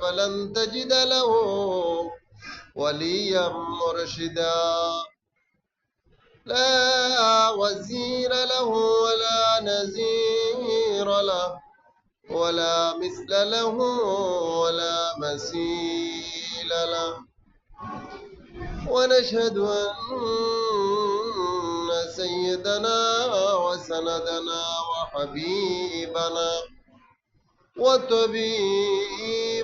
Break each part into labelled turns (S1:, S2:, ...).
S1: فلن تجد له وليا مرشدا. لا وزير له ولا نزير له ولا مثل له ولا مثيل له. ونشهد أن سيدنا وسندنا وحبيبنا وطبيبنا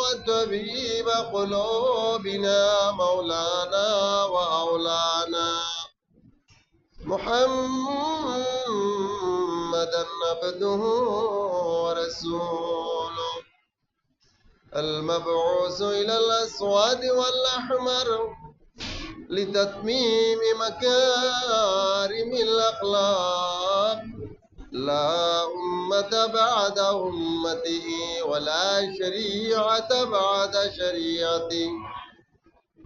S1: وطبيب قلوبنا مولانا وأولانا محمدا عبده ورسوله المبعوث إلى الأسود والأحمر لتتميم مكارم الأخلاق لا أمة بعد أمته ولا شريعة بعد شريعته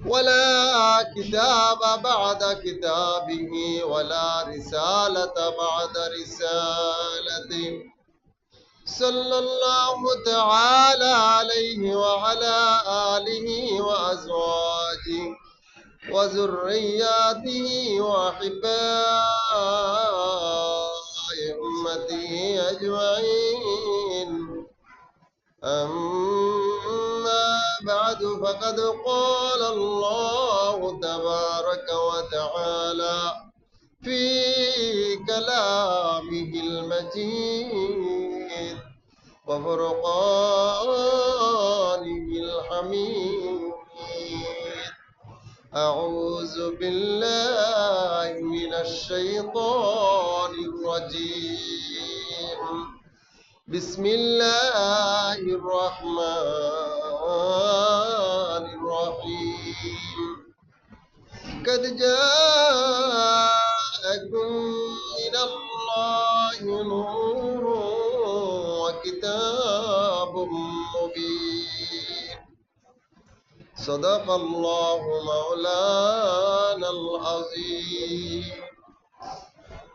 S1: ولا كتاب بعد كتابه ولا رسالة بعد رسالته. صلى الله تعالى عليه وعلى آله وأزواجه وذرياته وأحباء أمته أجمعين. أما بعد فقد قال الله تبارك وتعالى في كلامه المجيد وفرقانه الحميد. أعوذ بالله من الشيطان الرجيم. بسم الله الرحمن الرحيم. قد جاءكم من الله نور وكتاب مبين. صدق الله مولانا العظيم.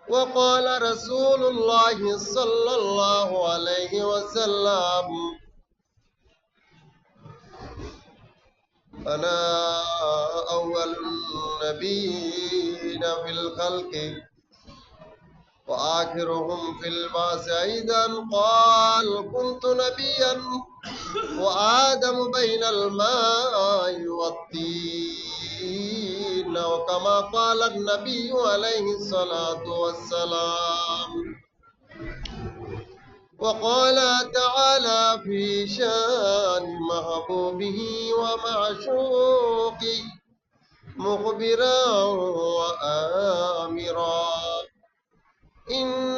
S1: وقال رسول الله صلى الله عليه وسلم أنا أول النبيين في الخلق وآخرهم في الباس أيضا قال كنت نبيا. وآدم بين الماء والطين وكما قال النبي عليه الصلاة والسلام. وقال تعالى في شأن محبوبه ومعشوقه مخبرا وآمرا. إن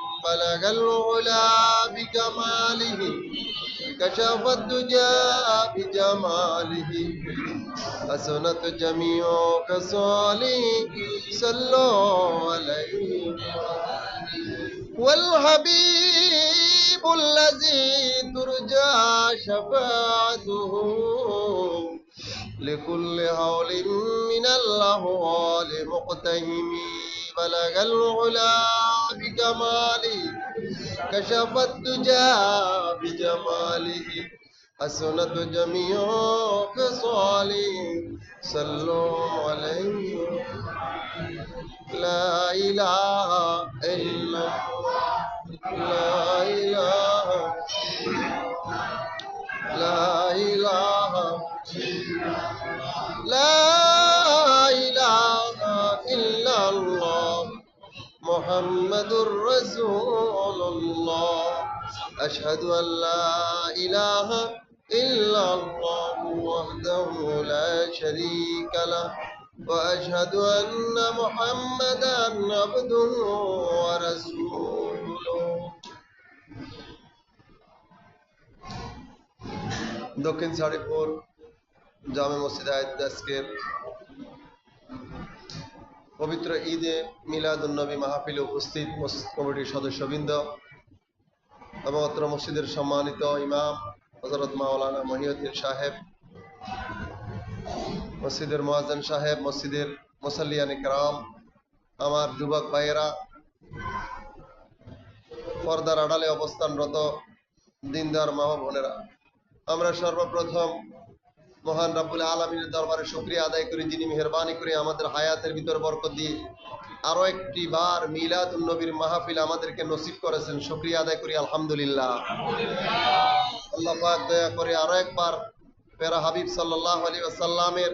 S1: بلغ العلا بكماله كشف الدجى بجماله. حسنت جميع كصاله صلوا عليه. والحبيب الذي ترجى شفاعته لكل هول من الأهوال مقتهم. بلغ العلا بكماله كشف الدجى بجماله حسنت جميع خصاله صلوا عليه. لا إله إلا الله لا إله لا إله لا إله إلا الله. محمد رسول الله. أشهد أن لا إله إلا الله وحده لا شريك له. وأشهد أن محمدا عبده ورسوله. দক্ষিণ সারিপুর জামে মসজিদ আয়াত দাসকের পবিত্র ঈদে মিলাদুন্নবী মাহফিলে উপস্থিত মস- কমিটির সদস্যবৃন্দ এবং অত্র মসজিদের সম্মানিত ইমাম হজরত মাওলানা মহিউদ্দিন সাহেব, মসজিদের মোয়াজ্জেন সাহেব, মসজিদের মুসাল্লিয়ান ইকরাম, আমার যুবক ভাইয়েরা, পর্দার আড়ালে অবস্থানরত দিনদার মা বোনেরা, আমরা সর্বপ্রথম মহান রাব্বুল আলমীর দরবারে শুক্রিয়া আদায় করি, যিনি মেহরবানি করে আমাদের হায়াতের ভিতর বরকত দিয়ে আরও একটি বার মিলাদ নবীর মাহফিল আমাদেরকে নসিব করেছেন। শুক্রিয়া আদায় করি, আলহামদুলিল্লাহ। আল্লাহ দয়া করে আরও একবার পেরা হাবিব সাল্লাহ আলী আসাল্লামের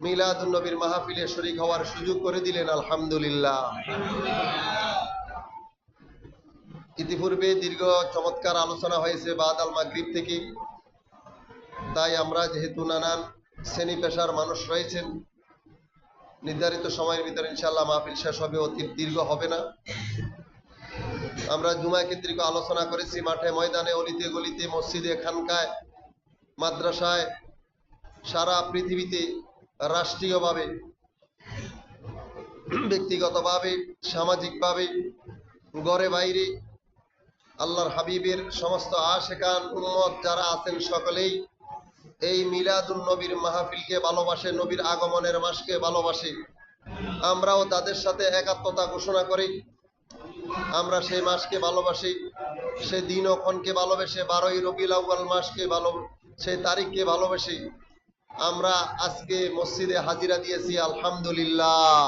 S1: মিলাদ নবীর মাহফিলে শরিক হওয়ার সুযোগ করে দিলেন, আলহামদুলিল্লাহ। ইতিপূর্বে দীর্ঘ চমৎকার আলোচনা হয়েছে বাদ আল মাগরিব থেকে। তাই আমরা যেহেতু নানান শ্রেণি পেশার মানুষ রয়েছেন, নির্ধারিত সময়ের ভিতরে ইনশাল্লাহ মাহফিল শেষ হবে, অতি দীর্ঘ হবে না। আমরা জুমা কেন্দ্রিক আলোচনা করেছি, মাঠে ময়দানে, অলিতে গলিতে, মসজিদে, খানকায়, মাদ্রাসায়, সারা পৃথিবীতে রাষ্ট্রীয়ভাবে, ব্যক্তিগতভাবে, সামাজিকভাবে, ঘরে বাইরে, আল্লাহর হাবিবের সমস্ত আশেকান উন্মত যারা আছেন সকলেই এই মিলাদুল নবীর মাহফিলকে ভালোবাসে, নবীর আগমনের মাসকে ভালোবাসে। আমরাও তাদের সাথে একাত্মতা ঘোষণা করি। আমরা সেই মাসকে ভালোবাসি সে দিন ও ক্ষণকে ভালোবেসে, বারোই রবিউল আউয়াল মাসকে ভালো, সেই তারিখকে ভালোবেসে আমরা আজকে মসজিদে হাজিরা দিয়েছি, আলহামদুলিল্লাহ।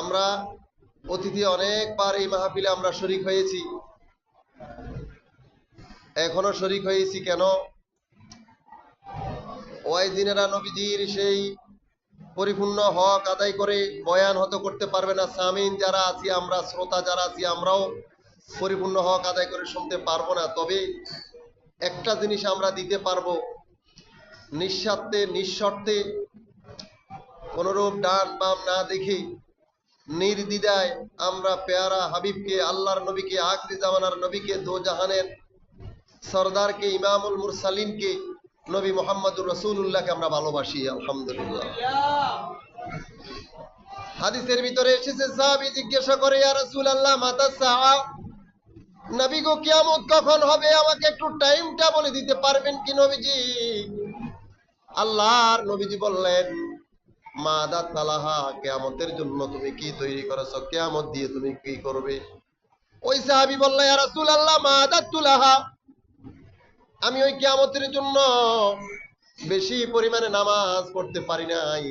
S1: আমরা অতিথি অনেকবার এই মাহফিলে আমরা শরিক হয়েছি। এখনও শরিক হয়েছি কেন? ওই দিনেরা নবীজির সেই পরিপূর্ণ হক আদায় করে বয়ান হতে করতে পারবে না। সামিন যারা আছি আমরা, শ্রোতা যারা আছি আমরাও পরিপূর্ণ হক আদায় করে শুনতে পারব না। তবে একটা জিনিস আমরা দিতে পারব। নিঃস্বার্থে, নিঃশর্তে কোনোরূপ ডান বাম না দেখে নির্দ্বিধায় আমরা পেয়ারা হাবিবকে, আল্লাহর নবীকে, আখরি জামানার নবীকে দো জাহানের সরদারকে, ইমামুল মুরসালিনকে, নবী মোহাম্মদুর রসুল্লাহকে আমরা ভালোবাসি, আলহামদুলিল্লাহ। হাদিসের ভিতরে এসেছে, সাহাবী জিজ্ঞাসা করে, ইয়া রাসূলুল্লাহ, মাতা সাআ নবী গো, কিয়ামত কখন হবে? আমাকে একটু টাইমটা বলে দিতে পারবেন কি নবীজি? আল্লাহর নবীজি বললেন, মাদা তালাহা, কেয়ামতের জন্য তুমি কি তৈরি করেছ? কেয়ামত দিয়ে তুমি কি করবে? ওই সাহাবি বললে ইয়া রাসূলুল্লাহ, মাদা তুলাহা। আমি ওই কেয়ামতের জন্য বেশি পরিমাণে নামাজ পড়তে পারি নাই।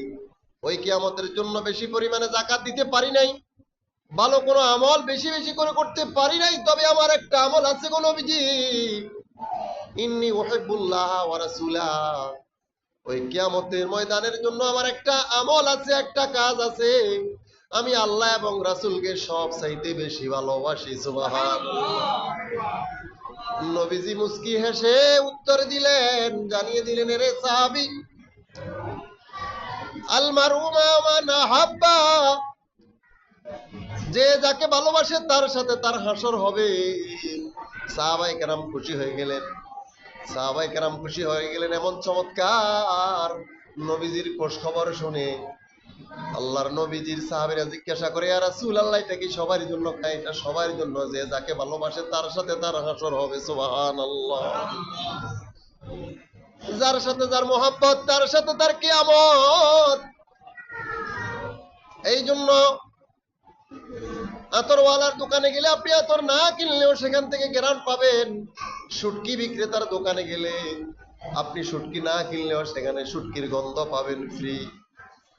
S1: ওই কেয়ামতের জন্য বেশি পরিমাণে জাকাত দিতে পারি নাই। ভালো কোনো আমল বেশি বেশি করে করতে পারি নাই, তবে আমার একটা আমল আছে কোন নবীজি। ইন্নি ওহিবুল্লাহ ওয়া রাসূলা। ওই কিয়ামতের ময়দানের জন্য আমার একটা আমল আছে, একটা কাজ আছে। আমি আল্লাহ এবং রাসুলকে সব চাইতে বেশি ভালোবাসি, সুবহানাল্লাহ। নবীজি মুস্কি হেসে উত্তর দিলেন, জানিয়ে দিলেন রে সাহাবী যে যাকে ভালোবাসে তার সাথে তার হাসর হবে। সাহাবাই কেরাম খুশি হয়ে গেলেন। সাহাবাই কেরাম খুশি হয়ে গেলেন এমন চমৎকার নবীজির খোঁজ খবর শুনে। আল্লাহর নবীজির সাহাবীরা জিজ্ঞাসা করে আর রাসূল আল্লাহ এটা কি সবার জন্য? খায় এটা সবার জন্য যে যাকে ভালোবাসে তার সাথে তার হাসর হবে, সুবহানাল্লাহ। যার সাথে যার মোহাব্বত, তার সাথে তার কিয়ামত। এই জন্য আতরওয়ালার দোকানে গেলে আপনি আতর না কিনলেও সেখান থেকে গ্রাম পাবেন। শুটকি বিক্রেতার দোকানে গেলে আপনি শুটকি না কিনলেও সেখানে শুটকির গন্ধ পাবেন ফ্রি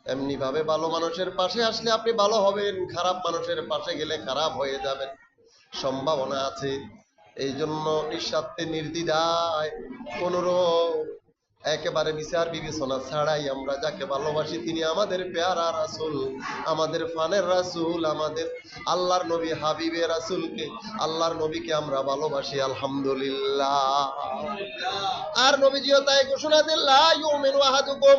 S1: এমনি ভাবে ভালো মানুষের পাশে আসলে আপনি ভালো হবেন, খারাপ মানুষের পাশে গেলে খারাপ হয়ে যাবেন। সম্ভাবনা আছে। এই জন্য নিঃস্বার্থে নির্দিদায় অনুরোধ, একেবারে বিচার বিবেচনা ছাড়াই আমরা যাকে ভালোবাসি তিনি আমাদের পেয়ারা রাসুল, আমাদের ফানের রাসুল, আমাদের আল্লাহর নবী হাবিবের রাসুলকে, আল্লাহর নবীকে আমরা ভালোবাসি, আলহামদুলিল্লাহ। আর নবীজিও তাই ঘোষণা আহাদুকুম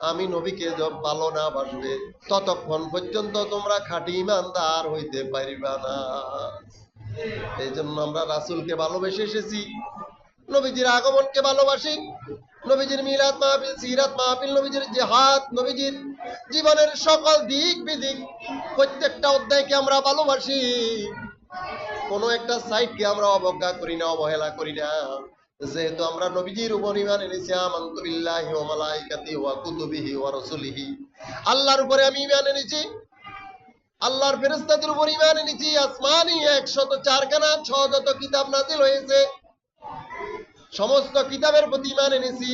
S1: আমি নবীকে ভালো না বাসবে, ততক্ষণ পর্যন্ত তোমরা খাঁটি ইমানদার হইতে পারিবা না। এই জন্য আমরা রাসূলকে ভালোবেসে এসেছি, নবীজির আগমনকে ভালোবাসি, নবীজির মিলাদ মাহফিল, সিরাত মাহফিল, নবীজির জিহাদ, নবীজির জীবনের সকল দিক বিদিক, প্রত্যেকটা অধ্যায়কে আমরা ভালোবাসি। কোনো একটা সাইডকে আমরা অবজ্ঞা করি না, অবহেলা করি না। যেহেতু আমরা নবীজির উপর ইমান এনেছি, আমান্তু ওয়া মালাইকাতি ওয়া কুতুবিহি ওয়া রাসূলিহি। আল্লাহর উপরে আমি ইমান এনেছি, আল্লাহর ফেরেশতাদের উপর ইমান এনেছি, আসমানি 104 খানা ছয়ত কিতাব নাজিল হয়েছে। সমস্ত কিতাবের প্রতি ইমান এনেছি।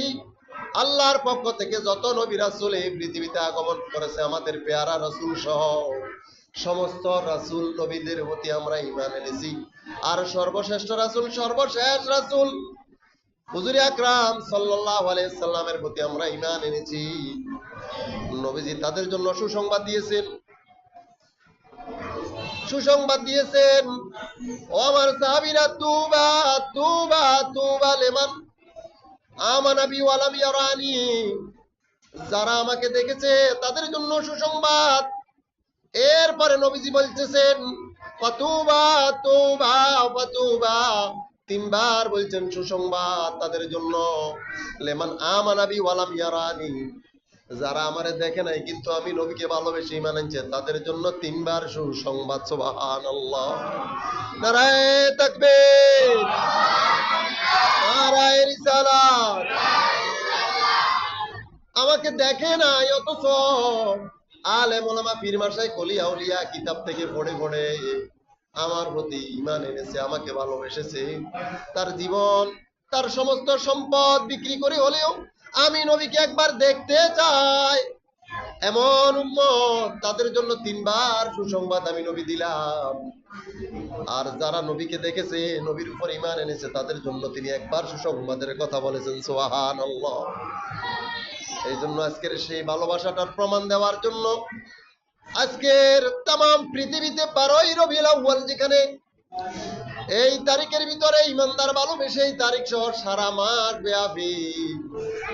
S1: আল্লাহর পক্ষ থেকে যত নবী রাসূল এই পৃথিবীতে আগমন করেছে, আমাদের পেয়ারা রাসূল সহ সমস্ত রাসূল নবীদের প্রতি আমরা ইমান এনেছি। আর সর্বশ্রেষ্ঠ রাসূল, সর্বশেষ রাসূল হুজুর আকরাম সাল্লামের প্রতি আমরা ইমান এনেছি। নবীজি তাদের জন্য সুসংবাদ দিয়েছেন। সুসংবাদ দিয়েছেন, ও আমার সাহাবীরা, তুবা তুবা তুবা লেমান আমানা বি ওয়ালাম ইয়ারানি। যারা আমাকে দেখেছে, তাদের জন্য সুসংবাদ। এরপরে নবীজি বলতেছেন, ফাতুবা, তুবা তিনবার বলছেন সুসংবাদ তাদের জন্য। লেমান আমানাবি ওয়ালাম ইয়ারানি। যারা আমারে দেখে নাই, কিন্তু আমি নবীকে ভালোবেসে ইমান আনছে, তাদের জন্য তিনবার সুসংবাদ, সুবহানাল্লাহ। নারায়ে তাকবীর। নারায়ে রিসালাত। আমাকে দেখে নাই অথচ। আলে মোলামা পীর মাসাই কলি আউলিয়া কিতাব থেকে পড়ে পড়ে। আমার প্রতি ইমান এনেছে, আমাকে ভালোবেসেছে। তার জীবন, তার সমস্ত সম্পদ বিক্রি করে হলেও আমি নবীকে একবার দেখতে চাই। এমন উম্মত তাদের জন্য তিনবার সুসংবাদ আমি নবী দিলাম। আর যারা নবীকে দেখেছে, নবীর উপর ইমান এনেছে, তাদের জন্য তিনি একবার সুসংবাদের কথা বলেছেন সোহান এই জন্য আজকের সেই ভালোবাসাটার প্রমাণ দেওয়ার জন্য আজকের তাম পৃথিবীতে বারোই রবিউল যেখানে এই তারিখের ভিতরে ইমানদার ভালোবেসে এই তারিখ সহ সারা মাস ব্যাপী,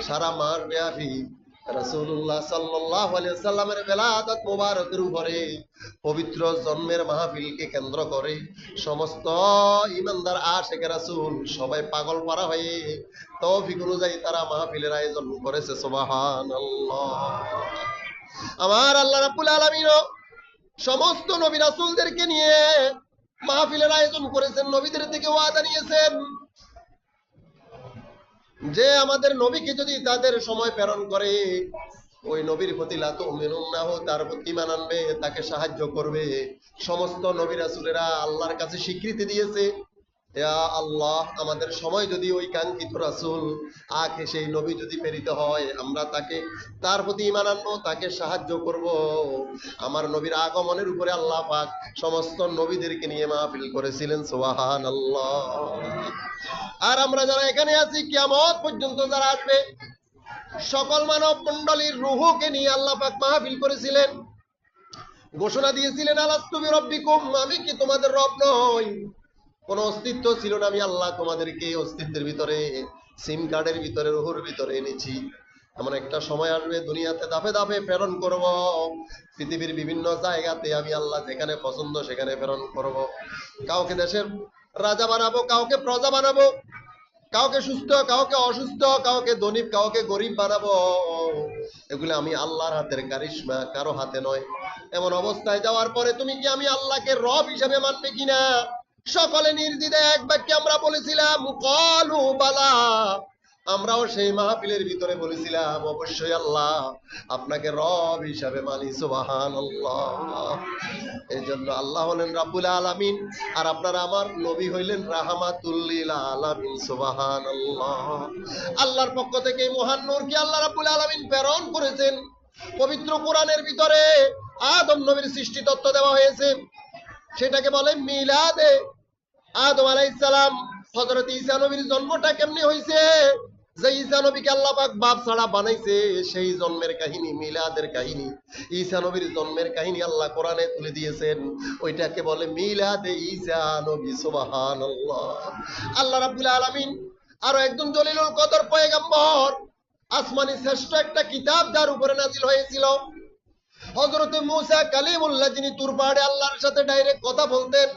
S1: সারা মাস ব্যাপী সাল্লামের বেলাদাত মোবারকের পবিত্র জন্মের মাহফিলকে কেন্দ্র করে সমস্ত ইমানদার আশেখ রাসূল সবাই পাগল পারা হয়ে তৌফিক অনুযায়ী তারা মাহফিলের আয়োজন করেছে, সুবহানাল্লাহ। আমার আল্লাহ রাব্বুল আলামিন সমস্ত নবী রাসূলদেরকে নিয়ে মাহফিলের আয়োজন করেছেন, নবীদের থেকে ওয়াদা নিয়েছেন। যে আমাদের নবীকে যদি তাদের সময় প্রেরণ করে, ওই নবীর প্রতি লাতু মেনুন্নাহ তার প্রতি ইমান আনবে, তাকে সাহায্য করবে। সমস্ত নবী রাসূলেরা আল্লাহর কাছে স্বীকৃতি দিয়েছে। আল্লাহ, আমাদের সময় যদি ওই কাঙ্ক্ষিত রাসূল, আখে সেই নবী যদি প্রেরিত হয়, আমরা তাকে, তার প্রতি ইমান আনব, তাকে সাহায্য করব। আমার নবীর আগমনের উপরে আল্লাহ পাক সমস্ত নবীদেরকে নিয়ে মাহফিল করেছিলেন, সুবহানাল্লাহ। আর আমরা যারা এখানে আছি, কিয়ামত পর্যন্ত যারা আসবে, সকল মানব মণ্ডলীর রুহুকে নিয়ে আল্লাহ পাক মাহফিল করেছিলেন। ঘোষণা দিয়েছিলেন আলাস্তুবি রব্বিকুম আমি কি তোমাদের রব নই? কোন অস্তিত্ব ছিল না। আমি আল্লাহ তোমাদেরকে অস্তিত্বের ভিতরে সিম কার্ডের ভিতরে, রুহুর ভিতরে এনেছি। এমন একটা সময় আসবে, দুনিয়াতে দাফে দাফে প্রেরণ করব। পৃথিবীর বিভিন্ন জায়গাতে আমি আল্লাহ যেখানে পছন্দ সেখানে প্রেরণ করব। কাউকে দেশের রাজা বানাবো, কাউকে প্রজা বানাবো, কাউকে সুস্থ, কাউকে অসুস্থ, কাউকে ধনীপ কাউকে গরিব বানাবো। এগুলো আমি আল্লাহর হাতের কারিশমা, কারও হাতে নয়। এমন অবস্থায় যাওয়ার পরে তুমি কি আমি আল্লাহকে রব হিসেবে মানবে কিনা? সকলে নির্দিদে এক বাক্যে আমরা বলেছিলাম, কলু বালা। আমরাও সেই মাহফিলের ভিতরে বলেছিলাম, অবশ্যই আল্লাহ আপনাকে রব হিসাবে মানি সুবাহান এই জন্য আল্লাহ হলেন রাব্বুল আলামিন, আর আপনারা আমার নবী হইলেন রাহমাতুল্লিল আলামিন সুবাহান আল্লাহর পক্ষ থেকে মহান নূরকে আল্লাহ রাব্বুল আলামিন প্রেরণ করেছেন। পবিত্র কোরআনের ভিতরে আদম নবীর সৃষ্টি তত্ত্ব দেওয়া হয়েছে। সেটাকে বলে মিলাদে আদম আলাইহিস সালাম হযরত ঈসা নবীর জন্মটা কেমনে হইছে? যে ঈসা নবীকে বাপ ছাড়া বানাইছে, সেই জন্মের কাহিনী, মিলাদের কাহিনী। ঈসা নবীর জন্মের কাহিনী আল্লাহ কোরআনে তুলে দিয়েছেন। ওইটাকে বলে মিলাদে ঈসা নবী আল্লাহ আরও একজন জলিলুল কদর পয়গম্বর, আসমানি শ্রেষ্ঠ একটা কিতাব যার উপরে নাজিল হয়েছিল। হজরতে মুসা কালিমুল্লাহ যিনি তুরপাহাড়ে আল্লাহর সাথে ডাইরেক্ট কথা বলতেন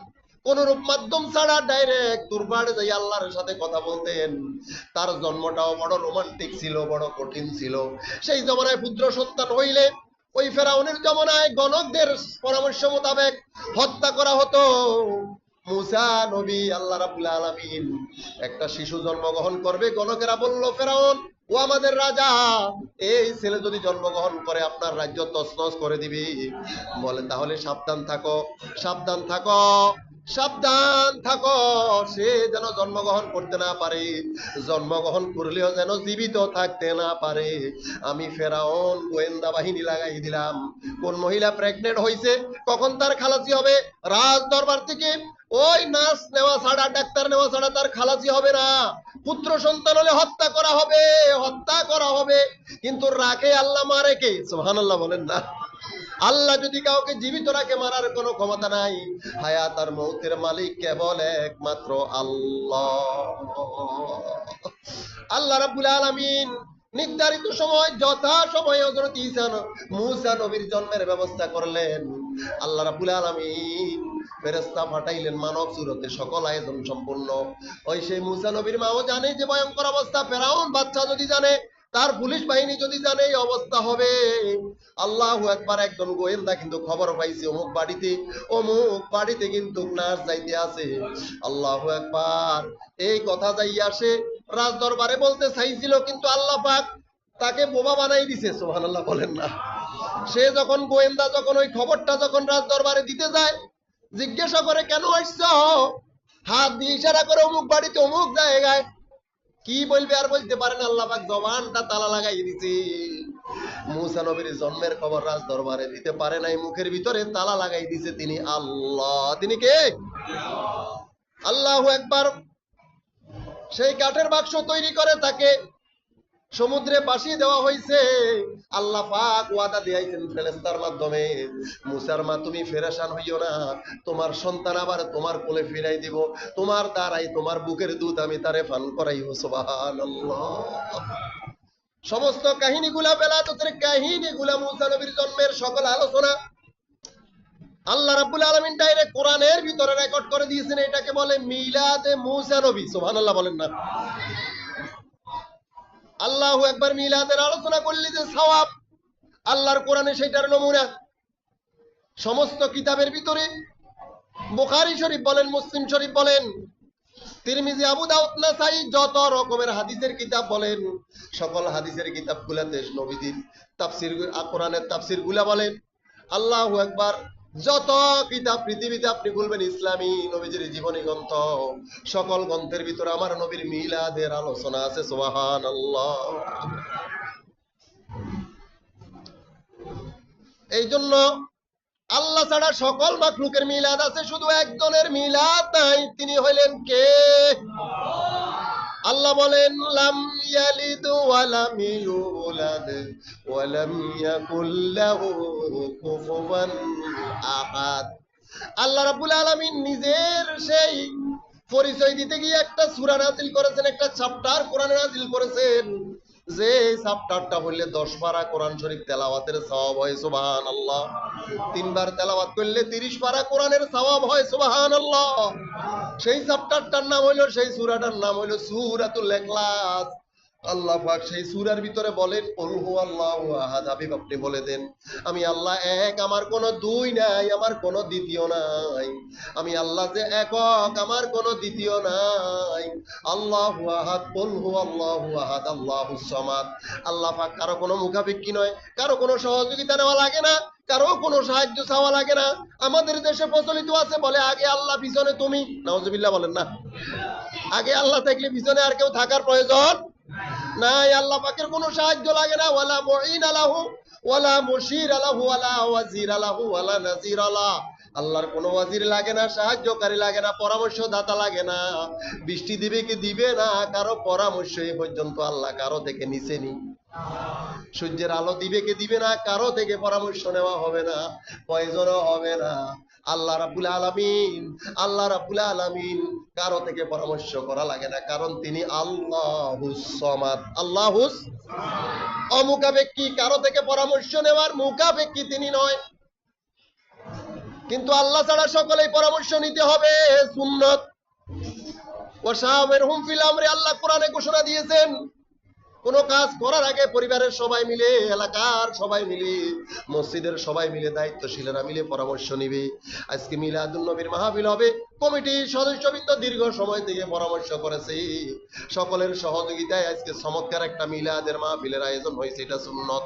S1: কোন রূপ মাধ্যম ছাড়া ডাইরেক্ট তুরপাহাড়ে যাই আল্লাহর সাথে কথা বলতেন। তার জন্মটাও বড় রোমান্টিক ছিল, বড় কঠিন ছিল। সেই জমানায় পুত্র সন্তান হইলে ওই ফেরাউনের জমানায় গণকদের পরামর্শ মোতাবেক হত্যা করা হতো। মুসা নবী, আল্লাহ রাব্বুল আলামিন। একটা শিশু জন্মগ্রহণ করবে, গণকেরা বলল, ফেরাউন, ও আমাদের রাজা, এই ছেলে যদি জন্মগ্রহণ করে, আপনার রাজ্য তছনছ করে দিবি। বলে, তাহলে সাবধান থাকো সাবধান থাকো। সাবধান থাকো, সে যেন জন্মগ্রহণ করতে না পারে। জন্মগ্রহণ করলেও যেন জীবিত থাকতে না পারে। আমি ফেরাউন গোয়েন্দা বাহিনী লাগাই দিলাম। কোন মহিলা প্রেগনেন্ট হয়েছে কখন তার খালাসি হবে? রাজ দরবার থেকে ওই নার্স নেওয়া ছাড়া, ডাক্তার নেওয়া ছাড়া তার খালাসি হবে না। পুত্র সন্তান হলে হত্যা করা হবে, হত্যা করা হবে। কিন্তু রাখে আল্লাহ মারে কে? সুবহানাল্লাহ বলেন না। আল্লাহ যদি কাউকে জীবিত রাখে, মারার কোনো ক্ষমতা নাই। হায়াত আর মৌতের মালিক কেবল একমাত্র আল্লাহ। আল্লাহ রাব্বুল আলামিন নির্ধারিত সময়, যথা সময় হযরত ঈসা ন- মূসা নবীর জন্মের ব্যবস্থা করলেন। আল্লাহ রাব্বুল আলামিন ফেরেশতা পাঠাইলেন মানব সুরতে, সকল আয়োজন সম্পূর্ণ। ওই সেই মূসা নবীর মাও জানে যে ভয়ঙ্কর অবস্থা, ফেরাউন বাচ্চা যদি জানে, তার পুলিশ বাহিনী যদি জানে, এই অবস্থা হবে। আল্লাহ একবার একজন গোয়েন্দা কিন্তু খবর পাইছে অমুক বাড়িতে অমুক বাড়িতে কিন্তু নার্স যাইতে আছে। আল্লাহু একবার এই কথা যাই আসে রাজ দরবারে বলতে চাইছিল, কিন্তু আল্লাহ পাক তাকে বোবা বানাই দিছে, সুবহানাল্লাহ বলেন না। সে যখন গোয়েন্দা যখন ওই খবরটা যখন রাজ দরবারে দিতে যায় জিজ্ঞাসা করে, কেন আসছ? হাত দিয়ে ইশারা করে অমুক বাড়িতে, অমুক জায়গায়। কি বলবে আর বলতে পারেন আল্লাহ পাক জবানটা তালা লাগাই দিছে। মুসা নবীর জন্মের খবর রাজ দরবারে দিতে পারে নাই, মুখের ভিতরে তালা লাগাই দিছে তিনি আল্লাহ। তিনি কে? আল্লাহ একবার সেই কাঠের বাক্স তৈরি করে তাকে সমুদ্রে পাশিয়ে দেওয়া হয়েছে। আল্লাহ পাক ওয়াদা দিয়েছেন ফেরেশতার মাধ্যমে, মুসার মা, তুমি ফেরেশান হইও না। তোমার সন্তান আবার তোমার কোলে ফিরাই দিব। তোমার দ্বারাই তোমার বুকের দুধ আমি তারে পান করাইব, সুবহানাল্লাহ। সমস্ত কাহিনীগুলা বেলাতের কাহিনীগুলা মুসা নবীর জন্মের সকল আলোচনা আল্লাহ রাব্বুল আলামিন ডাইরেক্ট কোরআনের ভিতরে রেকর্ড করে দিয়েছেন। এটাকে বলে মিলাদে মুসা নবী। সুবহানাল্লাহ বলেন না। আল্লাহু একবার মিলাদের আলোচনা করলে যে সওয়াব, আল্লাহর কোরআনে সেটার নমুনা। সমস্ত কিতাবের ভিতরে বুখারী শরীফ বলেন, মুসলিম শরীফ বলেন, তিরমিজি, আবু দাউদ, নাসাই যত রকমের হাদিসের কিতাব বলেন, সকল হাদিসের কিতাবগুলাতে নবীজির তাফসির, কোরআনের তাফসিরগুলা বলেন। আল্লাহ একবার যত কিতাব পৃথিবীতে আপনি খুলবেন ইসলামী নবীজির জীবনী গ্রন্থ সকল গ্রন্থের ভিতরে আমার নবীর মিলাদের আলোচনা আছে সুবাহান এই জন্য আল্লাহ ছাড়া সকল মাখলুকের মিলাদ আছে, শুধু একজনের মিলাদ নাই, তিনি হইলেন কে? আল্লাহ বলেন, লাম ইয়ালিদ ওয়া লাম ইউলাদ ওয়া লাম ইয়াকুল লাহু কুফুয়ান আহাদ। আল্লাহ রাব্বুল আলামিন নিজের সেই পরিচয় দিতে গিয়ে একটা সূরা নাজিল করেছেন, একটা চ্যাপ্টার কোরআনে নাজিল করেছেন। যে এই চ্যাপ্টারটা হইলে 10 পারা কোরআন শরীফ তেলাওয়াতের সওয়াব হয় সুবাহান আল্লাহ তিনবার তেলাওয়াত করলে 30 পারা কোরআনের সওয়াব হয় সুবাহান আল্লাহ সেই চ্যাপ্টারটার নাম হইল, সেই সুরাটার নাম হইল সুরাতুল ইখলাস। আল্লাহ পাক সেই সূরার ভিতরে বলেন, কুল হুয়াল্লাহু আহাদ হাবিব আপনি বলে দেন, আমি আল্লাহ এক, আমার কোনো দুই নাই, আমার কোনো দ্বিতীয় নাই। আমি আল্লাহ যে একক, আমার কোনো দ্বিতীয় নাই। আল্লাহু আহাদ, কুল হুয়াল্লাহু আহাদ আল্লাহুস সামাদ। আল্লাহ পাক কারও কোনো মুখাপেক্ষী নয়, কারও কোনো সহযোগিতা নেওয়া লাগে না, কারও কোনো সাহায্য চাওয়া লাগে না। আমাদের দেশে প্রচলিত আছে, বলে, আগে আল্লাহ পিছনে তুমি নাউজুবিল্লাহ বলেন না। আগে আল্লাহ থাকলে পিছনে আর কেউ থাকার প্রয়োজন নাই, আল্লাহ কোনো সাহায্য লাগে না। ওয়ালা মুঈন আলাহু, ওয়ালা মুশির আলাহু, ওয়ালা ওয়াজির আলাহু, ওয়ালা নাজির আলাহ। আল্লাহর কোনো ওয়াজির লাগে না, সাহায্যকারী লাগে না, পরামর্শদাতা লাগে না। বৃষ্টি দিবে কি দিবে না, কারও পরামর্শ এই পর্যন্ত আল্লাহ কারও থেকে নিছেনি সূর্যের আলো দিবে কি দিবে না, কারও থেকে পরামর্শ নেওয়া হবে না, প্রয়োজনও হবে না। আল্লাহ রাব্বুল আলামিন, আল্লাহ রাব্বুল আলামিন কারও থেকে পরামর্শ করা লাগে না, কারণ তিনি কারও থেকে পরামর্শ নেওয়ার তিনি নয়। কিন্তু আল্লাহ ছাড়া সকলেই পরামর্শ নিতে হবে, সুন্নত। ওয়াসাবের হুম ফিল আমরে, আল্লাহ কোরআনে ঘোষণা দিয়েছেন কোন কাজ করার আগে পরিবারের সবাই মিলে, এলাকার সবাই মিলে, মসজিদের সবাই মিলে দায়িত্বশীলেরা মিলে পরামর্শ নিবে। আজকে মিলাদুল নবীর মাহফিল হবে। কমিটির সদস্যবৃন্দ দীর্ঘ সময় থেকে পরামর্শ করেছে। সকলের সহযোগিতায় আজকে চমৎকার একটা মিলাদের মাহফিলের আয়োজন হয়েছে। এটা সুন্নত।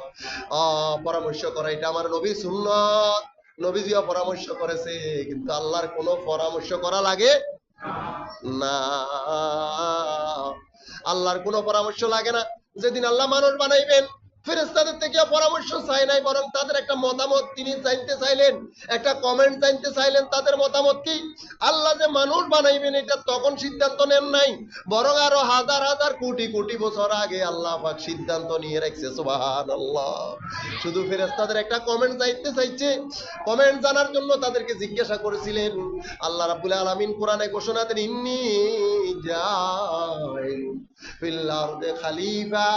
S1: পরামর্শ করা, এটা আমার নবীর সুন্নত। নবীজিও পরামর্শ করেছে, কিন্তু আল্লাহর কোনো পরামর্শ করা লাগে না। আল্লাহর কোনো পরামর্শ লাগে না। যেদিন আল্লাহ মানুষ বানাইবেন ফেরেস্তাদের থেকে পরামর্শ চাই নাই, বরং তাদের একটা মতামত তিনি জানতে চাইলেন, একটা কমেন্ট জানতে চাইলেন, তাদের মতামত কি? আল্লাহ যে মানুষ বানাইবেন, এটা তখন সিদ্ধান্ত নেন নাই, বরং আরও হাজার হাজার কোটি কোটি বছর আগে আল্লাহ পাক সিদ্ধান্ত নিয়ে রাখছে সুবাহান আল্লাহ শুধু ফেরেস্তাদের একটা কমেন্ট চাইতে চাইছে কমেন্ট জানার জন্য তাদেরকে জিজ্ঞাসা করেছিলেন, আল্লাহ রাব্বুল আলামিন কোরআনে ঘোষণা দেন, ইন্নি জাইল ফিল আরদে খালিফা।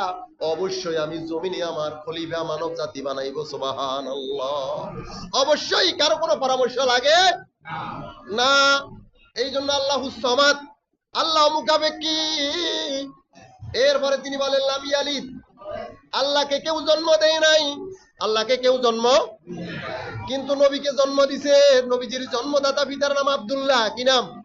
S1: অবশ্যই আমি জমিনে আমার খলিফা মানব জাতি বানাইবো, সুবহানাল্লাহ। অবশ্যই কারও কোনো পরামর্শ লাগে? না। এই জন্য আল্লাহ সমাদ আল্লাহ মুখাপেক্ষী। এরপরে তিনি বলেন, লাম ইয়ালিদ। আল্লাহকে কেউ জন্ম দেয় নাই। আল্লাহকে কেউ জন্ম কিন্তু নবীকে জন্ম দিছে নবীজির জন্মদাতা পিতার নাম আব্দুল্লাহ। কি নাম?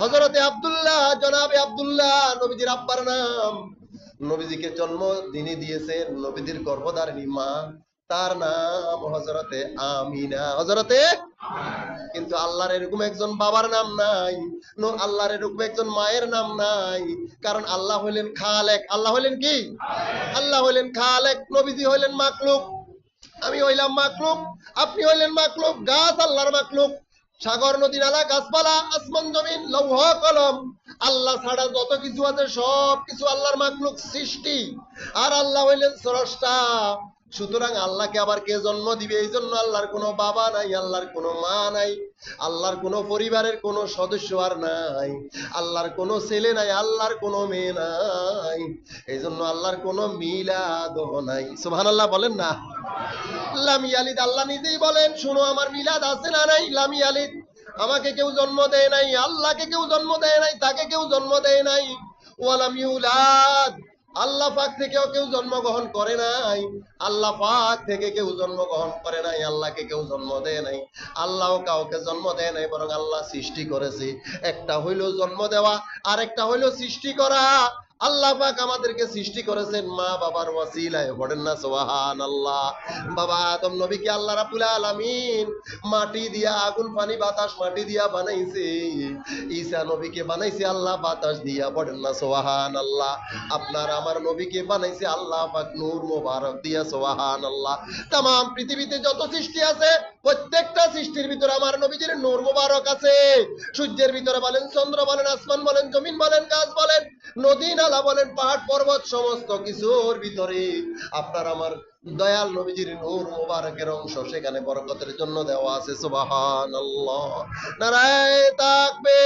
S1: হজরতে আব্দুল্লাহ, জনাবে আব্দুল্লাহ, নবীজির আব্বার নাম। নবীজিকে জন্ম যিনি দিয়েছেন নবীজির গর্ভধারিণী মা। তার নাম হজরতে আমিনা। হজরতে কিন্তু আল্লাহর এরকম একজন বাবার নাম নাই আল্লাহর এরকম একজন মায়ের নাম নাই। কারণ আল্লাহ হইলেন খালেক। আল্লাহ হইলেন কি? আল্লাহ হইলেন খালেক। নবীজি হইলেন মাকলুক। আমি হইলাম মাকলুক। আপনি হইলেন মাকলুক। গাছ আল্লাহর মাকলুক। সাগর নদী নালা গাছপালা, আসমান জমিন, লৌহ, কলম। আল্লাহ ছাড়া যত কিছু আছে, সব কিছু আল্লাহর মাকলুক সৃষ্টি। আর আল্লাহ হইলেন স্রষ্টা। সুতরাং আল্লাহকে আবার কে জন্ম দিবে? এই জন্য আল্লাহর কোনো বাবা নাই, আল্লাহর কোনো মা নাই, আল্লাহর কোনো পরিবারের কোনো সদস্য আর নাই, আল্লাহর কোনো ছেলে নাই, আল্লাহর কোনো মেয়ে নাই। এই জন্য আল্লাহর কোনো মিলাদ নাই। সুবহান আল্লাহ বলেন না। লামি আলিদ, আল্লাহ নিজেই বলেন, শুনো, আমার মিলাদ আছে না নাই, লামি আলিদ? আমাকে কেউ জন্ম দেয় নাই, আল্লাহকে কেউ জন্ম দেয় নাই, তাকে কেউ জন্ম দেয় নাই। ওয়ালাম ইউলাদ, আল্লাহ পাক থেকেও কেউ জন্মগ্রহণ করে নাই। আল্লাহ পাক থেকে কেউ জন্মগ্রহণ করে নাই, আল্লাহকে কেউ জন্ম দেয় নাই। আল্লাহ কাউকে জন্ম দেয় নাই, বরং আল্লাহ সৃষ্টি করেছে। একটা হইল জন্ম দেওয়া আর একটা হইল সৃষ্টি করা। আল্লাহ পাক আমাদেরকে সৃষ্টি করেছেন মা বাবার ওয়াসিলায়। পড়েন না আল্লাহ বাবা আল্লাহ আলামিন মাটি দিয়া, আগুন, পানি, বাতাস মাটি দিয়া বানাইছে। ঈসা নবীকে বানাইছে আল্লাহ বাতাস দিয়া। পড়েন না আল্লাহ আপনার আমার নবীকে বানাইছে আল্লাহ পাক নূর দিয়া সুবহান আল্লাহ তাম পৃথিবীতে যত সৃষ্টি আছে, প্রত্যেকটা সৃষ্টির ভিতরে আমার নবীজির নূর মোবারক আছে। সূর্যের ভিতরে বলেন, চন্দ্র বলেন, আসমান বলেন, জমিন বলেন, গাছ বলেন নদী নালা বলেন, পাহাড়, পর্বত, সমস্ত কিছুর ভিতরে আপনার আমার দয়াল নবীজির নূর মোবারকের অংশ, সেখানে বরকতের জন্য দেওয়া আছে সুবাহান নারায় থাকবে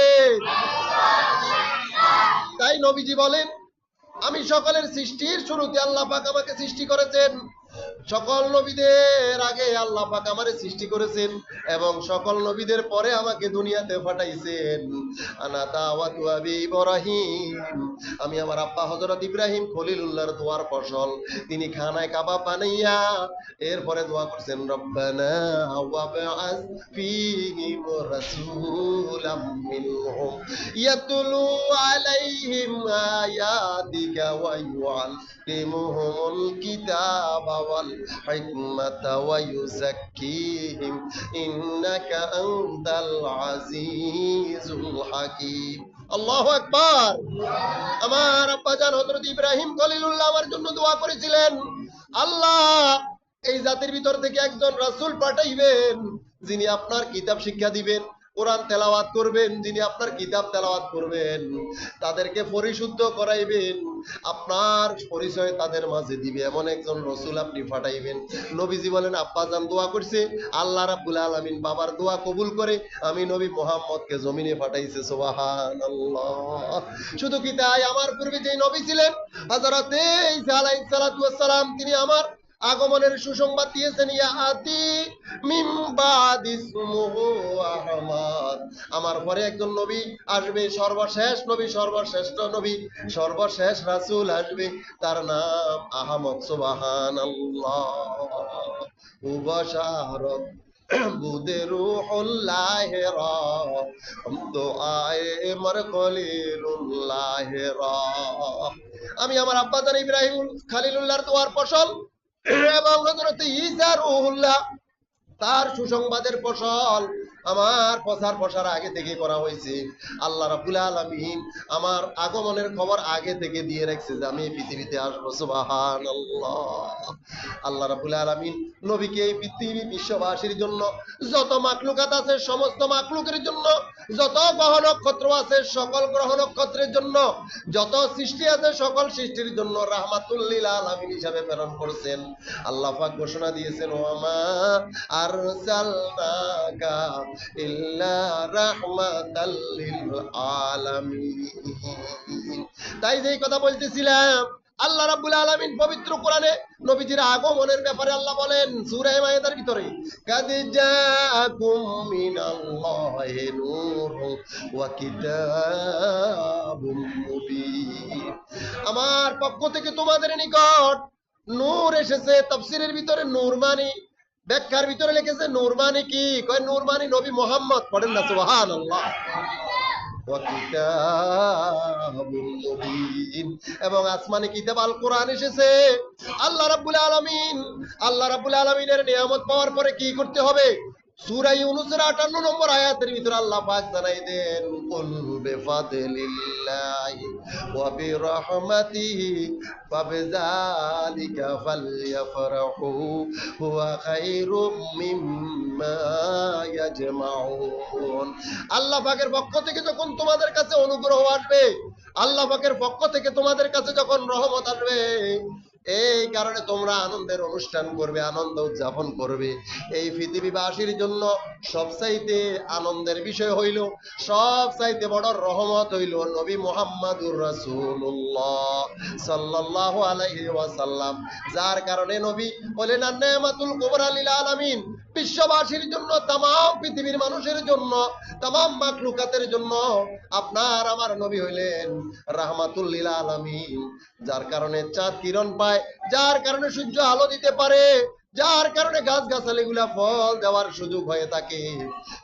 S1: তাই নবীজি বলেন, আমি সকলের সৃষ্টির শুরুতে আল্লাহ পাক আমাকে সৃষ্টি করেছেন। সকল নবীদের আগে আল্লাহ পাক আমারে সৃষ্টি করেছেন এবং সকল নবীদের পরে আমাকে দুনিয়াতে পাঠাইছেন। আনা দাওয়াতু আবি ইব্রাহিম। আমি আমার আব্বা হযরত ইব্রাহিম খলিলুল্লাহর দোয়ার ফসল। তিনি খানায় কাবাব বানাইয়া এরপরে দোয়া করছেন, রব্বানা ওয়াবআস ফীহিম রাসূলাম মিনহুম ইয়াতলু আলাইহিম আয়াতিকা ওয়া ইউআল্লিমুহুমুল কিতাবা ওয়াল ওয়া ইউযাক্কিহিম ইন্নাকা আনতাল আজিজুল হাকীম আল্লাহু আকবার আমার আব্বাজান হযরত ইব্রাহিম খলিলুল্লাহ আমার জন্য দোয়া করেছিলেন। আল্লাহ এই জাতির ভিতর থেকে একজন রাসূল পাঠাইবেন, যিনি আপনার কিতাব শিক্ষা দিবেন। কোরআন তেলাওয়াত করবেন, যিনি আপনার কিতাব তেলাওয়াত করবেন, তাদেরকে পরিশুদ্ধ করাইবেন, আপনার পরিচয় তাদের মাঝে দিবে। এমন একজন রসুল আপনি পাঠাইবেন। নবীজি বলেন আব্বাজান দোয়া করছে, আল্লাহ রাব্বুল আলামিন বাবার দোয়া কবুল করে, আমি নবী মোহাম্মদকে জমিনে পাঠাইছে, সুবহানাল্লাহ। শুধু কি তাই? আমার পূর্বে যে নবী ছিলেন ওয়াস সালাম, তিনি আমার আগমনের সুসংবাদ দিয়েছেন আমার পরে একজন নবী আসবে, সর্বশেষ নবী, সর্বশ্রেষ্ঠ নবী, সর্বশেষ রাসূল আসবে। তার নাম আহমদ, সুবহানাল্লাহ। মুবাশারাত বুদে রুহুল্লাহ রা তো আয়ে মর খলিলুল্লাহ রা। আমি আমার আব্বা জান ইব্রাহিম খালিলুল্লাহর দোয়ার ফসল এবং ঈসা রুহুল্লাহ তার সুসংবাদের ফসল আমার প্রচার প্রসার আগে থেকে করা হয়েছে। আল্লাহ রাব্বুল আলামিন আমার আগমনের খবর আগে থেকে দিয়ে রাখছে যে আমি পৃথিবীতে আসব। সুবহানাল্লাহ। আল্লাহ রাব্বুল আলামিন নবীকে এই পৃথিবী বিশ্ববাসীর জন্য যত মাকলুকাত আছে, সমস্ত মাকলুকের জন্য যত গ্রহ নক্ষত্র আছে, সকল গ্রহ নক্ষত্রের জন্য, যত সৃষ্টি আছে, সকল সৃষ্টির জন্য রাহমাতুল্লিল আলামিন হিসাবে প্রেরণ করছেন। আল্লাহ ঘোষণা দিয়েছেন আরসালনাকা রাহমাতাল লিল আলামিন। তাই যেই কথা বলতেছিলাম আল্লাহ রাব্বুল আলামিন পবিত্র কোরআনে নবীজির আগমনের ব্যাপারে আল্লাহ বলেন, সূরা মায়েদার ভিতরে, কাদ জাআকুম মিনাল্লাহি নূরুন ওয়া কিতাবুম মুবিন। আমার পক্ষ থেকে তোমাদের নিকট নূর এসেছে, তাফসীরের ভিতরে নূর মানে ব্যাখ্যার ভিতরে লিখেছে নূর মানে কি? কয় নূর মানে নবী মোহাম্মদ পড়েন না, সুবহানাল্লাহ। এবং আসমানে কি আল কোরআন এসেছে। আল্লাহ রাবুল আলমিন, আল্লাহ রাবুল আলমিনের নিয়ামত পাওয়ার পরে কি করতে হবে? সূরা ইউনূসের 58 নম্বর আয়াতের ভিতরে আল্লাহ পাক জানাই দেন, কুল বিফাদলিল্লাহি ওয়া বিরহমাতিহি ফাবিযালিকা ফালইফরাহু খায়রুম মিম্মা ইয়াজমাউন। আল্লাহ পাকের পক্ষ থেকে যখন তোমাদের কাছে অনুগ্রহ আসবে, আল্লাহ পাকের পক্ষ থেকে তোমাদের কাছে যখন রহমত আসবে এই কারণে তোমরা আনন্দের অনুষ্ঠান করবে, আনন্দ উদযাপন করবে। এই পৃথিবীবাসীর জন্য সবচাইতে আনন্দের বিষয় হইল, সবচাইতে বড় রহমত হইল নবী মোহাম্মদুর রাসূলুল্লাহ সাল্লাল্লাহু আলাইহি ওয়াসাল্লাম। যার কারণে নবী বলেন নেমাতুল কুবরা লিল আলামিন। বিশ্ববাসীর জন্য তাম পৃথিবীর মানুষের জন্য তাম মাকলুকাতের জন্য আপনার, আমার নবী হইলেন রাহমাতুল লিল আলামিন। যার কারণে চাঁদ কিরণ পায় যার কারণে সূর্য আলো দিতে পারে, যার কারণে গাছ গাছালি গুলা ফল দেওয়ার সুযোগ হয়ে থাকে।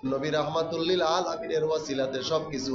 S1: নবী রহমাতুল্লিল আমিনের ওয়াসিলাতে সবকিছু